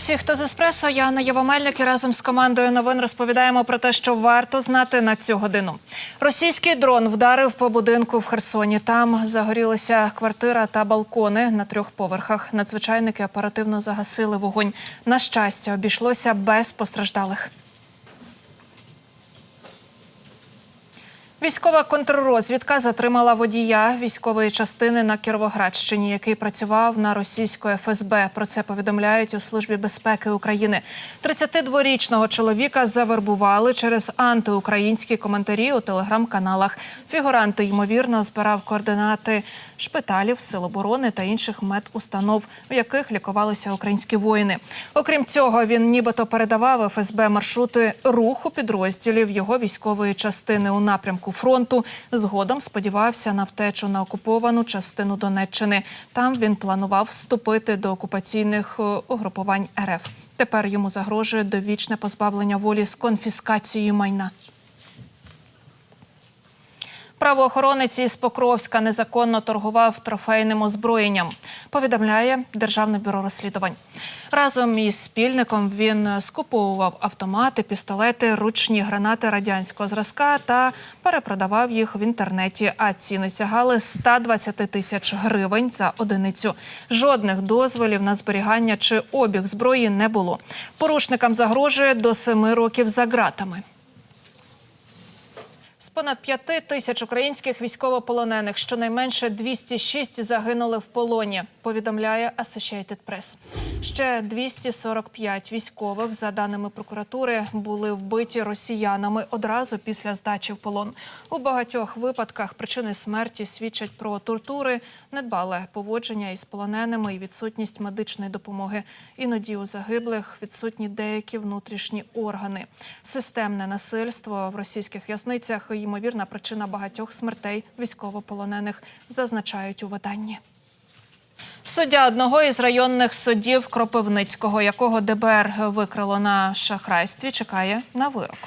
Всіх, хто з еспресо. Я на Євомельник і разом з командою новин розповідаємо про те, що варто знати на цю годину. Російський дрон вдарив по будинку в Херсоні. Там загорілися квартира та балкони на трьох поверхах. Надзвичайники оперативно загасили вогонь. На щастя, обійшлося без постраждалих. Військова контррозвідка затримала водія військової частини на Кіровоградщині, який працював на російську ФСБ. Про це повідомляють у службі безпеки України. 32-річного чоловіка завербували через антиукраїнські коментарі у телеграм-каналах. Фігуранти ймовірно збирав координати шпиталів, сил оборони та інших медустанов, в яких лікувалися українські воїни. Окрім цього, він нібито передавав ФСБ маршрути руху підрозділів його військової частини у напрямку фронту. Згодом сподівався на втечу на окуповану частину Донеччини. Там він планував вступити до окупаційних е, угрупувань РФ. Тепер йому загрожує довічне позбавлення волі з конфіскацією майна. Правоохоронець із Покровська незаконно торгував трофейним озброєнням. Повідомляє Державне бюро розслідувань. Разом із спільником він скуповував автомати, пістолети, ручні гранати радянського зразка та перепродавав їх в інтернеті. А ціни сягали 120 тисяч гривень за одиницю. Жодних дозволів на зберігання чи обіг зброї не було. Порушникам загрожує до семи років за ґратами. З понад п'яти тисяч українських військовополонених щонайменше 206 загинули в полоні. Повідомляє Associated Press. Ще 245 військових, за даними прокуратури, були вбиті росіянами одразу після здачі в полон. У багатьох випадках причини смерті свідчать про тортури, недбале поводження із полоненими і відсутність медичної допомоги. Іноді у загиблих відсутні деякі внутрішні органи. Системне насильство в російських в'язницях ймовірна причина багатьох смертей військовополонених, зазначають у виданні. Суддя одного із районних судів Кропивницького, якого ДБР викрило на шахрайстві, чекає на вирок.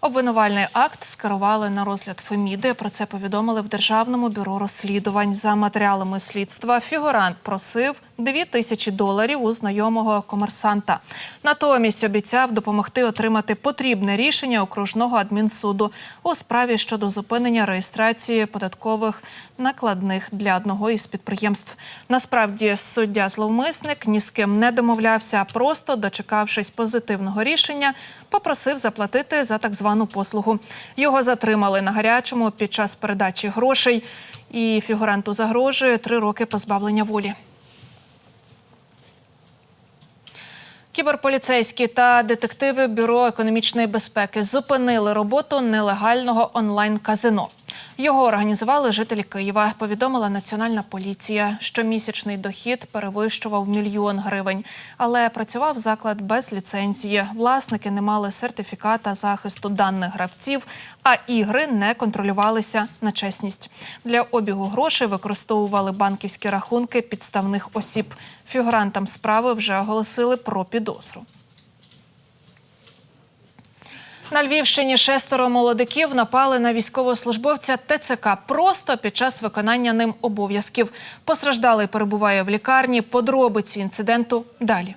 Обвинувальний акт скерували на розгляд Феміди. Про це повідомили в Державному бюро розслідувань. За матеріалами слідства фігурант просив 2 тисячі доларів у знайомого комерсанта. Натомість обіцяв допомогти отримати потрібне рішення окружного адмінсуду у справі щодо зупинення реєстрації податкових накладних для одного із підприємств. Насправді суддя зловмисник ні з ким не домовлявся, просто дочекавшись позитивного рішення, попросив заплатити за так звану послугу. Його затримали на гарячому під час передачі грошей, і фігуранту загрожує три роки позбавлення волі. Кіберполіцейські та детективи Бюро економічної безпеки зупинили роботу нелегального онлайн-казино. Його організували жителі Києва. Повідомила національна поліція. Щомісячний дохід перевищував мільйон гривень, але працював заклад без ліцензії. Власники не мали сертифіката захисту даних гравців, а ігри не контролювалися на чесність. Для обігу грошей використовували банківські рахунки підставних осіб. Фігурантам справи вже оголосили про підозру. На Львівщині шестеро молодиків напали на військовослужбовця ТЦК просто під час виконання ним обов'язків. Постраждалий перебуває в лікарні. Подробиці інциденту далі.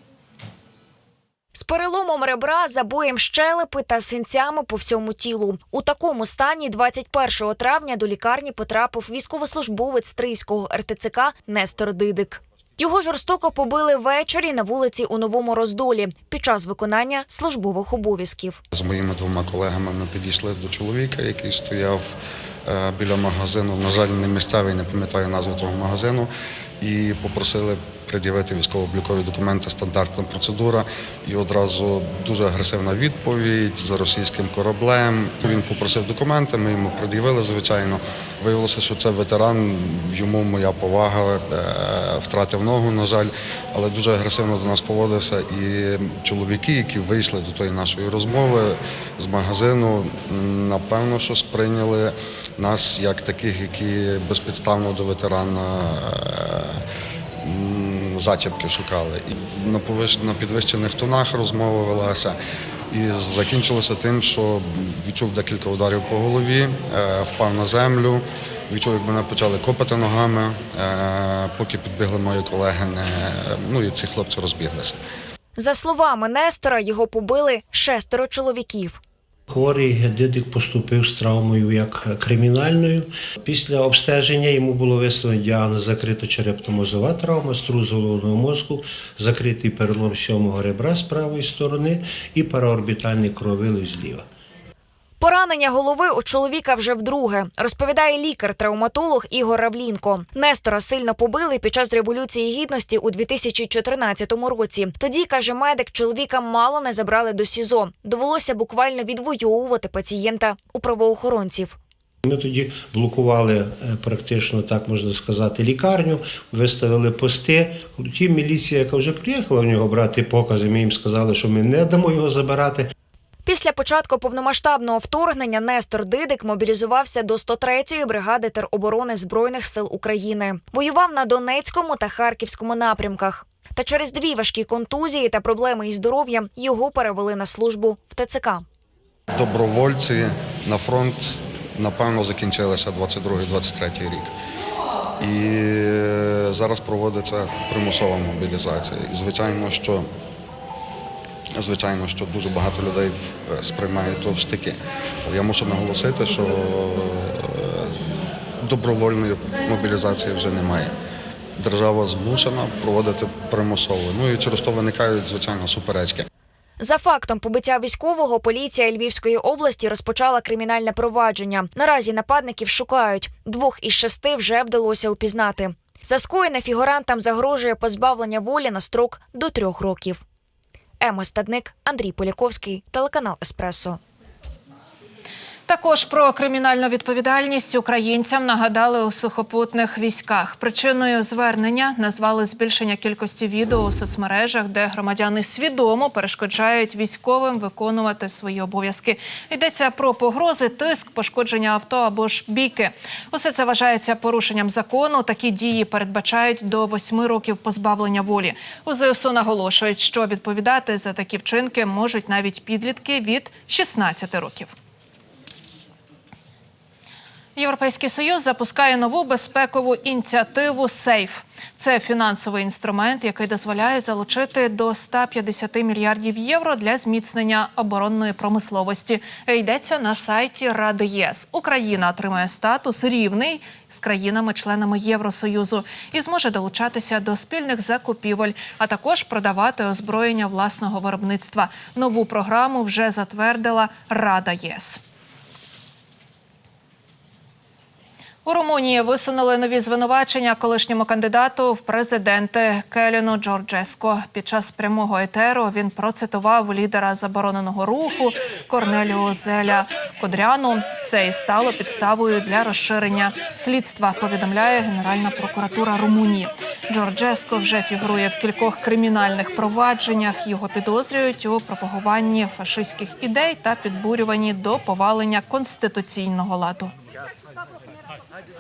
З переломом ребра, забоєм щелепи та синцями по всьому тілу. У такому стані 21 травня до лікарні потрапив військовослужбовець Стрийського РТЦК Нестор Дидик. Його жорстоко побили ввечері на вулиці у Новому Роздолі під час виконання службових обов'язків. З моїми двома колегами ми підійшли до чоловіка, який стояв е, біля магазину. На жаль, не місцевий, не пам'ятаю назву того магазину, і попросили пред'явити військово-облікові документи. Стандартна процедура. І одразу дуже агресивна відповідь за російським кораблем. Він попросив документи. Ми йому пред'явили, звичайно. Виявилося, що це ветеран. Йому моя повага е, втратив ногу, на жаль, але дуже агресивно до нас поводився. І чоловіки, які вийшли до тої нашої розмови з магазину, напевно, що сприйняли нас як таких, які безпідставно до ветерана. Зачіпки шукали. І на на підвищених тонах розмова велася. І закінчилося тим, що відчув декілька ударів по голові, е, впав на землю, відчув, як мене почали копати ногами, е, поки підбігли мої колеги, не... ну і ці хлопці розбіглися. За словами Нестора, його побили шестеро чоловіків. Хворий Дидик поступив з травмою як кримінальною. Після обстеження йому було висловлено діагноз закрита черепно-мозова травма, струс головного мозку, закритий перелом сьомого ребра з правої сторони і параорбітальний кровилий зліва. Поранення голови у чоловіка вже вдруге, розповідає лікар-травматолог Ігор Равлінко. Нестора сильно побили під час революції гідності у 2014 році. Тоді каже медик, чоловіка мало не забрали до СІЗО. Довелося буквально відвоювати пацієнта у правоохоронців. Ми тоді блокували е, практично, так можна сказати, лікарню, виставили пости. Ті міліція, яка вже приїхала в нього брати покази, ми їм сказали, що ми не дамо його забирати. Після початку повномасштабного вторгнення Нестор Дидик мобілізувався до 103-ї бригади тероборони Збройних сил України. Воював на Донецькому та Харківському напрямках. Та через дві важкі контузії та проблеми із здоров'ям його перевели на службу в ТЦК. Добровольці на фронт, напевно, закінчилися 22-23 рік. І е, зараз проводиться примусова мобілізація. І звичайно, що Звичайно, що дуже багато людей в- сприймають то в штики. Але я мушу наголосити, що е, добровольної мобілізації вже немає. Держава змушена проводити примусово. Ну і через то виникають, звичайно, суперечки. За фактом побиття військового поліція Львівської області розпочала кримінальне провадження. Наразі нападників шукають. Двох із шести вже вдалося упізнати. За скоєне фігурантам загрожує позбавлення волі на строк до трьох років. Ема Стадник, Андрій Поляковський, телеканал Еспресо. Також про кримінальну відповідальність українцям нагадали у сухопутних військах. Причиною звернення назвали збільшення кількості відео у соцмережах, де громадяни свідомо перешкоджають військовим виконувати свої обов'язки. Йдеться про погрози, тиск, пошкодження авто або ж бійки. Усе це вважається порушенням закону. Такі дії передбачають до восьми років позбавлення волі. У ЗСУ наголошують, що відповідати за такі вчинки можуть навіть підлітки від 16 років. Європейський союз запускає нову безпекову ініціативу Сейф. Це фінансовий інструмент, який дозволяє залучити до 150 мільярдів євро для зміцнення оборонної промисловості. Йдеться на сайті Ради ЄС. Україна отримає статус рівний з країнами-членами Євросоюзу і зможе долучатися до спільних закупівель, а також продавати озброєння власного виробництва. Нову програму вже затвердила Рада ЄС. У Румунії висунули нові звинувачення колишньому кандидату в президенти Келіну Джорджеско. Під час прямого етеру він процитував лідера забороненого руху Корнеліо Зеля Кодряну. Це і стало підставою для розширення слідства. Повідомляє Генеральна прокуратура Румунії. Джорджеско вже фігурує в кількох кримінальних провадженнях. Його підозрюють у пропагуванні фашистських ідей та підбурюванні до повалення конституційного ладу.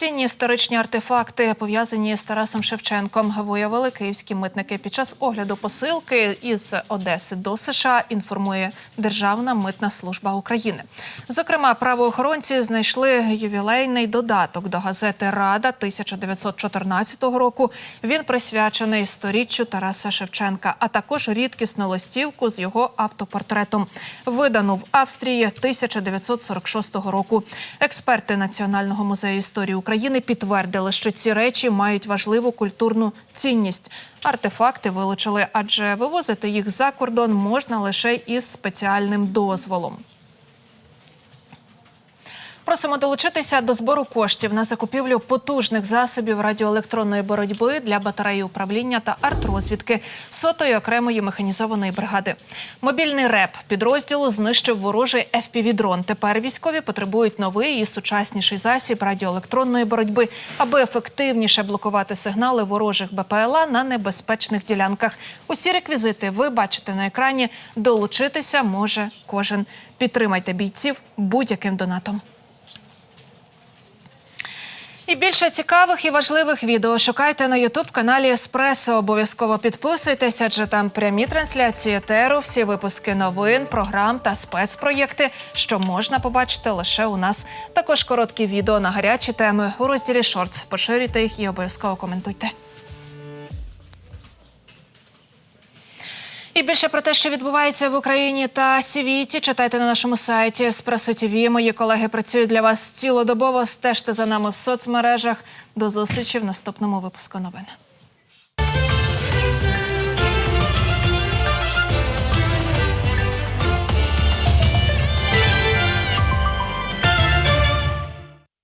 Цінні історичні артефакти, пов'язані з Тарасом Шевченком, виявили київські митники під час огляду посилки із Одеси до США. Інформує Державна митна служба України. Зокрема, правоохоронці знайшли ювілейний додаток до газети Рада 1914 року. Він присвячений сторіччю Тараса Шевченка, а також рідкісну листівку з його автопортретом, видану в Австрії 1946 року. Експерти Національного музею історії України підтвердили, що ці речі мають важливу культурну цінність. Артефакти вилучили, адже вивозити їх за кордон можна лише із спеціальним дозволом. Просимо долучитися до збору коштів на закупівлю потужних засобів радіоелектронної боротьби для батареї управління та артрозвідки сотої окремої механізованої бригади. Мобільний реп підрозділу знищив ворожий FPV-дрон. Тепер військові потребують новий і сучасніший засіб радіоелектронної боротьби, аби ефективніше блокувати сигнали ворожих БПЛА на небезпечних ділянках. Усі реквізити ви бачите на екрані. Долучитися може кожен. Підтримайте бійців будь-яким донатом. І більше цікавих і важливих відео шукайте на Ютуб каналі Еспресо. Обов'язково підписуйтесь, адже там прямі трансляції етеру, всі випуски новин, програм та спецпроєкти, що можна побачити лише у нас. Також короткі відео на гарячі теми у розділі Шортс. Поширюйте їх і обов'язково коментуйте. І більше про те, що відбувається в Україні та світі, читайте на нашому сайті Espresso Мої колеги працюють для вас цілодобово. Стежте за нами в соцмережах. До зустрічі в наступному випуску новин.